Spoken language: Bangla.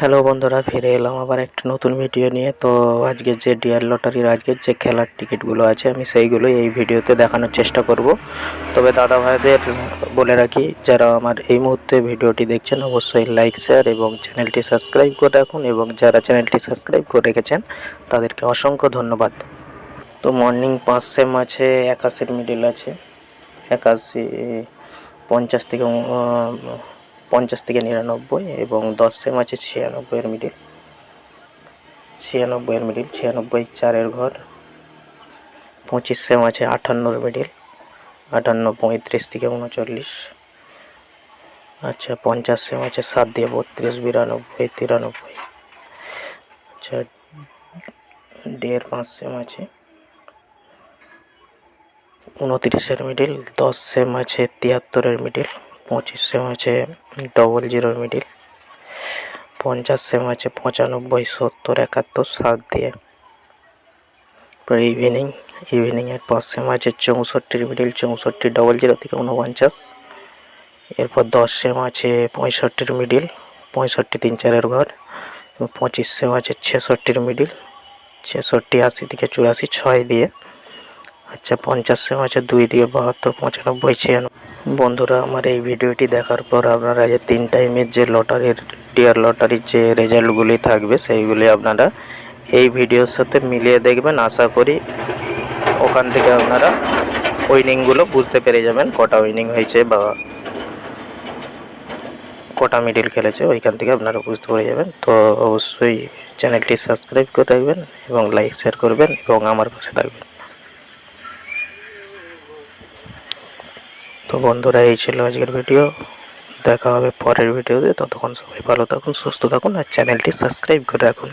হ্যালো বন্ধুরা, ফিরে এলাম আবার একটা নতুন ভিডিও নিয়ে। তো আজকে যে ডিয়ার লটারির আজকের যে খেলার টিকিটগুলো আছে, আমি সেইগুলোই এই ভিডিওতে দেখানোর চেষ্টা করব। তবে দাদা ভাইদের বলে রাখি, যারা আমার এই মুহূর্তে ভিডিওটি দেখছেন, অবশ্যই লাইক শেয়ার এবং চ্যানেলটি সাবস্ক্রাইব করে রাখুন এবং যারা চ্যানেলটি সাবস্ক্রাইব করে রেখেছেন, তাদেরকে অসংখ্য ধন্যবাদ। তো মর্নিং পাঁচ সেম আছে একাশির মিডিল আছে, একাশি, পঞ্চাশ থেকে পঞ্চাশ থেকে নিরানব্বই এবং দশ সেম আছে ছিয়ানব্বইয়ের মিডিল ছিয়ানব্বইয়ের মিডিল ছিয়ানব্বই চারের ঘর, পঁচিশ সেম আছে আটান্নর মিডিল আটান্ন পঁয়ত্রিশ থেকে উনচল্লিশ। আচ্ছা পঞ্চাশ সেম আছে সাত দিয়ে বত্রিশ, বিরানব্বই, তিরানব্বই। আচ্ছা দেড় পাঁচ সেম আছে উনতিরিশের মিডিল দশ সেম আছে তিয়াত্তরের মিডিল পঁচিশ সেম আছে ডবল জিরোর মিডিল পঞ্চাশ সেম আছে পঁচানব্বই, সত্তর, একাত্তর, সাত দিয়ে। তারপরে ইভিনিং ইভিনিংয়ের পাঁচ সেম আছে চৌষট্টির মিডিল চৌষট্টি ডবল জিরো থেকে উনপঞ্চাশ। এরপর দশ সেম আছে পঁয়ষট্টির মিডিল পঁয়ষট্টি তিন চারের ঘর। পঁচিশ সেম আছে ছেষট্টির মিডিল ছেষট্টি আশি থেকে চুরাশি, ছয় দিয়ে। আচ্ছা পঞ্চাশ আছে, দুই দিয়ে বাহাত্তর, পঁচানব্বই ছিয়ানব্বই বন্ধুরা, আমার এই ভিডিওটি দেখার পর আপনারা যে তিন টাইমের যে লটারির ডিয়ার লটারির যে রেজাল্টগুলি থাকবে, সেইগুলি আপনারা এই ভিডিওর সাথে মিলিয়ে দেখবেন। আশা করি ওখান থেকে আপনারা উইনিংগুলো বুঝতে পেরে যাবেন, কটা উইনিং হয়েছে বা কটা মিডিল খেলেছে, ওইখান থেকে আপনারা বুঝতে পেরে যাবেন। তো অবশ্যই চ্যানেলটি সাবস্ক্রাইব করে রাখবেন এবং লাইক, শেয়ার করবেন এবং আমার পাশে থাকবেন। তো বন্ধুরা, এই ছিল আজকের ভিডিও। দেখা হবে পরের ভিডিওতে। ততক্ষণ সবাই ভালো থাকুন, সুস্থ থাকুন, আর চ্যানেলটি সাবস্ক্রাইব করে রাখুন।